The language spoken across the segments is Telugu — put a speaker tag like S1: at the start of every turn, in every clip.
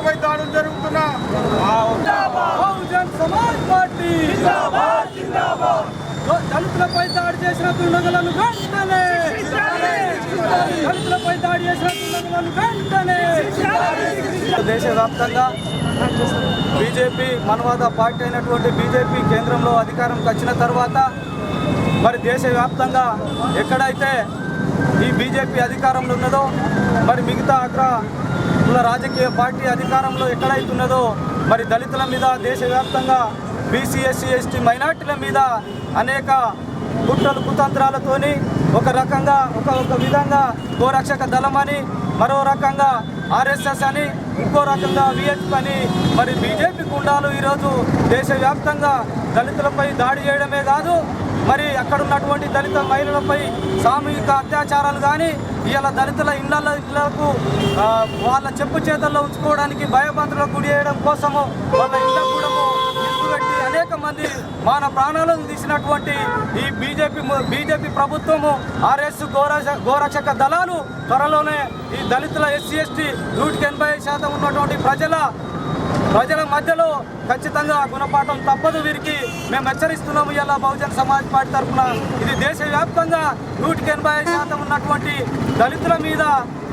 S1: దళితులపై దాడులు జరుగుతున్న
S2: సమాజ్ పార్టీ. జిందాబాద్ జిందాబాద్. దళితులపై దాడి చేసిన దుండగులను వెంటనే. దళితులపై దాడి చేసిన దుండగులను వెంటనే. దేశవ్యాప్తంగా బీజేపీ మనవాద పార్టీ అయినటువంటి బీజేపీ కేంద్రంలో అధికారంకి వచ్చిన తర్వాత మరి దేశవ్యాప్తంగా ఎక్కడైతే ఈ బీజేపీ అధికారంలో ఉన్నదో మరి మిగతా అగ్ర కుల రాజకీయ పార్టీ అధికారంలో ఎక్కడైతున్నదో మరి దళితుల మీద దేశవ్యాప్తంగా బీసీ ఎస్సీ ఎస్టీ మైనార్టీల మీద అనేక కుట్రలు కుతంత్రాలతోని ఒక రకంగా ఒక ఒక విధంగా గోరక్షక దళం అని మరో రకంగా ఆర్ఎస్ఎస్ అని ఇంకో రకంగా విహెచ్ అని మరి బీజేపీ గుండాలు ఈరోజు దేశవ్యాప్తంగా దళితులపై దాడి చేయడమే కాదు మరి అక్కడ ఉన్నటువంటి దళిత మహిళలపై సామూహిక అత్యాచారాలు కానీ ఇలా దళితుల ఇళ్ళ ఇళ్ళకు వాళ్ళ చెప్పు చేతల్లో ఉంచుకోవడానికి భయబంతులకు గురి చేయడం కోసము వాళ్ళ ఇళ్ళ కూడా పెట్టి అనేక మంది మాన ప్రాణాలను తీసినటువంటి ఈ బీజేపీ బీజేపీ ప్రభుత్వము ఆర్ఎస్ గోరక్ష గోరక్షక దళాలు త్వరలోనే ఈ దళితుల ఎస్సీ ఎస్టీ నూటికి ఎనభై శాతం ఉన్నటువంటి ప్రజల ప్రజల మధ్యలో ఖచ్చితంగా గుణపాఠం తప్పదు వీరికి. మేము హెచ్చరిస్తున్నాము ఇలా బహుజన సమాజ్ పార్టీ తరఫున. ఇది దేశవ్యాప్తంగా నూటికి ఎనభై శాతం ఉన్నటువంటి దళితుల మీద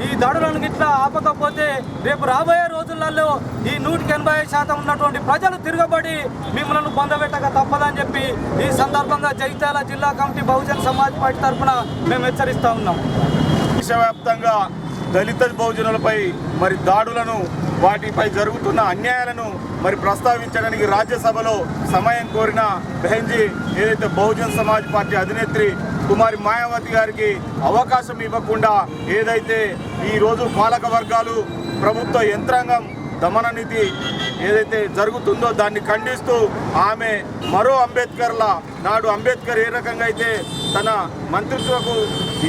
S2: ఈ దాడులను గిట్లా ఆపకపోతే రేపు రాబోయే రోజులలో ఈ నూటికి ఎనభై శాతం ఉన్నటువంటి ప్రజలు తిరగబడి మిమ్మల్ని పొందబెట్టక తప్పదని చెప్పి ఈ సందర్భంగా జగిత్యాల జిల్లా కమిటీ బహుజన సమాజ్ పార్టీ తరఫున మేము హెచ్చరిస్తా ఉన్నాం.
S1: దేశవ్యాప్తంగా దళిత బహుజనులపై మరి దాడులను వాటిపై జరుగుతున్న అన్యాయాలను మరి ప్రస్తావించడానికి రాజ్యసభలో సమయం కోరిన బెహెంజీ ఏదైతే బహుజన్ సమాజ్ పార్టీ అధినేత్రి కుమారి మాయావతి గారికి అవకాశం ఇవ్వకుండా ఏదైతే ఈరోజు పాలక వర్గాలు ప్రభుత్వ యంత్రాంగం దమన నీతి ఏదైతే జరుగుతుందో దాన్ని ఖండిస్తూ ఆమె మరో అంబేద్కర్ల నాడు అంబేద్కర్ ఏ రకంగా అయితే తన మంత్రిత్వకు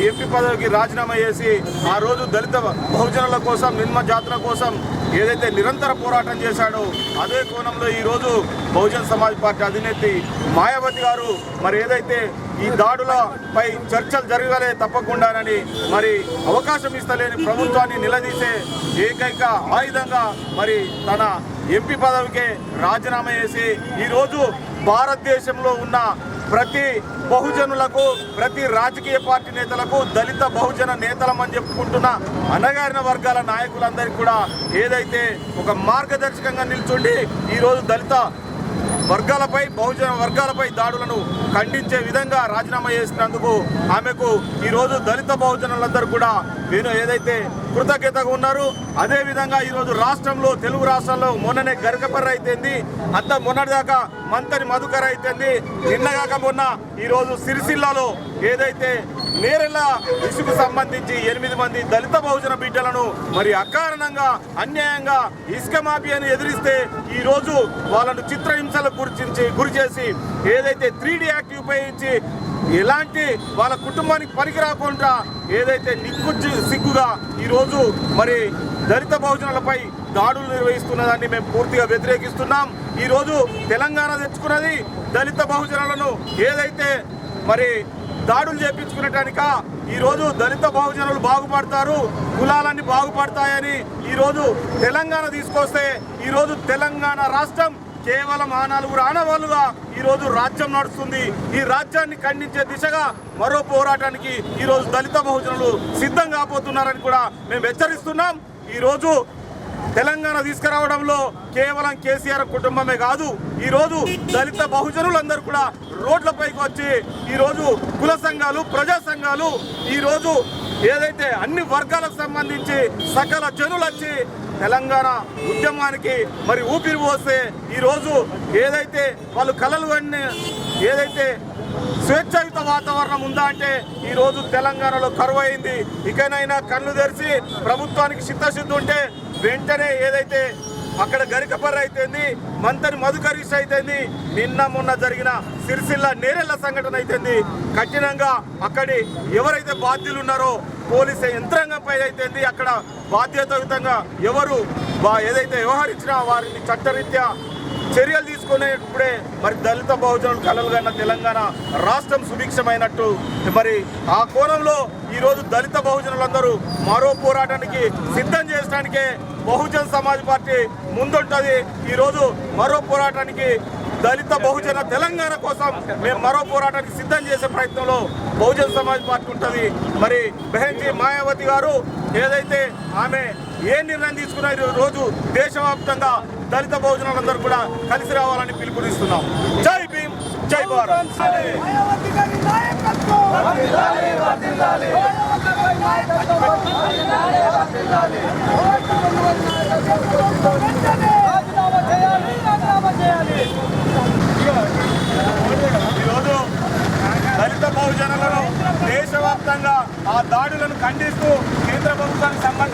S1: ఎంపీ పదవికి రాజీనామా చేసి ఆ రోజు దళిత బహుజనుల కోసం నిమ్మ జాతుల కోసం ఏదైతే నిరంతర పోరాటం చేశాడో అదే కోణంలో ఈరోజు బహుజన్ సమాజ్ పార్టీ అధినేత్రి మాయావతి గారు మరి ఏదైతే ఈ దాడులపై చర్చలు జరగలే తప్పకుండానని మరి అవకాశం ఇస్తలేని ప్రభుత్వాన్ని నిలదీసే ఏకైక ఆయుధంగా మరి తన ఎంపీ పదవికే రాజీనామా చేసి ఈరోజు భారతదేశంలో ఉన్న ప్రతి బహుజనులకు ప్రతి రాజకీయ పార్టీ నేతలకు దళిత బహుజన నేతలమని చెప్పుకుంటున్న అనగారిన వర్గాల నాయకులందరికీ కూడా ఏదైతే ఒక మార్గదర్శకంగా నిల్చుండి ఈరోజు దళిత వర్గాలపై బహుజన వర్గాలపై దాడులను ఖండించే విధంగా రాజీనామా చేసినందుకు ఆమెకు ఈరోజు దళిత బహుజనులందరూ కూడా నేను ఏదైతే కృతజ్ఞతగా ఉన్నారు. అదేవిధంగా ఈరోజు రాష్ట్రంలో తెలుగు రాష్ట్రంలో మొన్ననే గరికపర్ర అయితేంది అంత మొన్నటిదాకా మంతని మధుకర అయితేంది నిన్నగాక మొన్న ఈరోజు సిరిసిల్లాలో ఏదైతే నేరెళ్ళ ఇసుకు సంబంధించి ఎనిమిది మంది దళిత బహుజన బిడ్డలను మరి అకారణంగా అన్యాయంగా ఇసుక మాఫియాను ఎదిరిస్తే ఈరోజు వాళ్ళను చిత్రహింసలకు గురించి గురి చేసి ఏదైతే త్రీ డి యాక్ట్ ఉపయోగించి ఎలాంటి వాళ్ళ కుటుంబానికి పనికి రాకుండా ఏదైతే నిక్కుచ్చి సిగ్గుగా ఈరోజు మరి దళిత బహుజనులపై దాడులు నిర్వహిస్తున్నదాన్ని మేము పూర్తిగా వ్యతిరేకిస్తున్నాం. ఈరోజు తెలంగాణ తెచ్చుకున్నది దళిత బహుజనులను ఏదైతే మరి దాడులు చేపించుకునేటానిక ఈరోజు దళిత బహుజనులు బాగుపడతారు కులాలన్నీ బాగుపడతాయని ఈరోజు తెలంగాణ తీసుకొస్తే ఈరోజు తెలంగాణ రాష్ట్రం కేవలం ఆ నలుగురు ఆనవాళ్ళుగా ఈరోజు రాజ్యం నడుస్తుంది. ఈ రాజ్యాన్ని ఖండించే దిశగా మరో పోరాటానికి ఈరోజు దళిత బహుజనులు సిద్ధం కాబోతున్నారని కూడా మేము హెచ్చరిస్తున్నాం. ఈరోజు తెలంగాణ తీసుకురావడంలో కేవలం కేసీఆర్ కుటుంబమే కాదు ఈరోజు దళిత బహుజనులందరూ కూడా రోడ్లపైకి వచ్చి ఈరోజు కుల సంఘాలు ప్రజా సంఘాలు ఈరోజు ఏదైతే అన్ని వర్గాలకు సంబంధించి సకల జనులు వచ్చి తెలంగాణ ఉద్యమానికి మరి ఊపిరి పోస్తే ఈరోజు ఏదైతే వాళ్ళు కలలు అన్ని ఏదైతే స్వేచ్ఛాయుత వాతావరణం ఉందా అంటే ఈరోజు తెలంగాణలో కరువు అయింది ఇకనైనా కళ్ళు తెరిచి ప్రభుత్వానికి చిత్తశుద్ధి ఉంటే వెంటనే ఏదైతే అక్కడ గరికపర్ర అయితేంది మంతని మధుకరీష్ అయితేంది నిన్న మొన్న జరిగిన సిరిసిల్ల నేరెళ్ళ సంఘటన అయితేంది కఠినంగా అక్కడి ఎవరైతే బాధ్యులు ఉన్నారో పోలీసు యంత్రాంగంపై అయితేంది అక్కడ బాధ్యతాయుతంగా ఎవరు ఏదైతే వ్యవహరించినా వారిని చట్టరీత్యా చర్యలు తీసుకునేటప్పుడే మరి దళిత బహుజనులు కలలు కన్న తెలంగాణ రాష్ట్రం సుభిక్షమైనట్టు. మరి ఆ కోణంలో ఈరోజు దళిత బహుజనులందరూ మరో పోరాటానికి సిద్ధం చేయడానికే బహుజన్ సమాజ్ పార్టీ ముందుంటుంది. ఈరోజు మరో పోరాటానికి దళిత బహుజన తెలంగాణ కోసం మేము మరో పోరాటానికి సిద్ధం చేసే ప్రయత్నంలో బహుజన సమాజ్ పార్టీ ఉంటుంది. మరి బెహన్జీ మాయావతి గారు ఏదైతే ఆమె ఏ నిర్ణయం తీసుకున్నారు రోజు దేశవ్యాప్తంగా దళిత బహుజనులందరూ కూడా కలిసి రావాలని పిలుపునిస్తున్నాం. జై భీమ్ జై భారత్.
S3: నాయకత్వం వర్ధిల్లాలి వర్ధిల్లాలి మాయావతి గారి నాయకత్వం వర్ధిల్లాలి వర్ధిల్లాలి వెంటనే రాజీనామా చేయాలి రాజీనామా చేయాలి
S1: ఈరోజు దళిత బహుజనులను దేశవ్యాప్తంగా ఆ దాడులను ఖండిస్తూ కేంద్ర ప్రభుత్వానికి సంబంధించిన